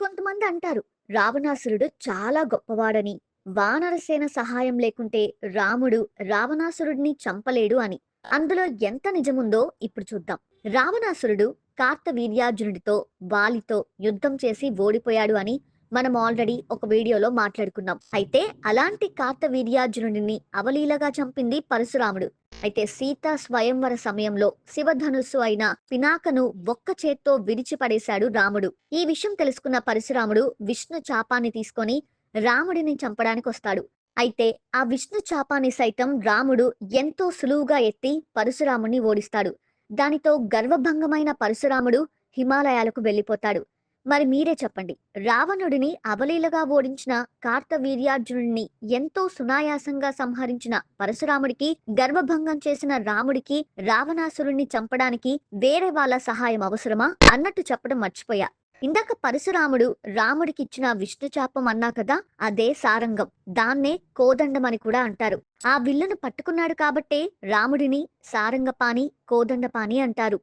కొంతమంది అంటారు రావణాసురుడు చాలా గొప్పవాడని వానరసేన సహాయం లేకుంటే రాముడు రావణాసురుడిని చంపలేడు అని. అందులో ఎంత నిజముందో ఇప్పుడు చూద్దాం. రావణాసురుడు కార్తవీర్యార్జునుడితో వాలితో యుద్ధం చేసి ఓడిపోయాడు అని మనం ఆల్రెడీ ఒక వీడియోలో మాట్లాడుకున్నాం. అయితే అలాంటి కార్తవీర్యార్జునుడిని అవలీలగా చంపింది పరశురాముడు. అయితే సీతా స్వయంవర సమయంలో శివధనుస్సు అయిన పినాకను ఒక్క చేత్తో విరిచిపడేశాడు రాముడు. ఈ విషయం తెలుసుకున్న పరశురాముడు విష్ణు చాపాన్ని తీసుకొని రాముడిని చంపడానికి వస్తాడు. అయితే ఆ విష్ణు చాపాన్ని సైతం రాముడు ఎంతో సులువుగా ఎత్తి పరశురాముని ఓడిస్తాడు. దానితో గర్వభంగమైన పరశురాముడు హిమాలయాలకు వెళ్ళిపోతాడు. మరి మీరే చెప్పండి. రావణుడిని అబలీలగా ఓడించిన కార్తవీర్యార్జునుడిని ఎంతో సునాయాసంగా సంహరించిన పరశురాముడికి గర్భభంగం చేసిన రాముడికి రావణాసురుణ్ణి చంపడానికి వేరే వాళ్ళ సహాయం అవసరమా? అన్నట్టు చెప్పడం మర్చిపోయా. ఇందాక పరశురాముడు రాముడికిచ్చిన విష్ణుచాపం విష్ణు చాపం అన్నా కదా అదే సారంగం. దాన్నే కోదండమని కూడా అంటారు. ఆ విల్లును పట్టుకున్నాడు కాబట్టే రాముడిని సారంగపాణి కోదండపాణి అంటారు.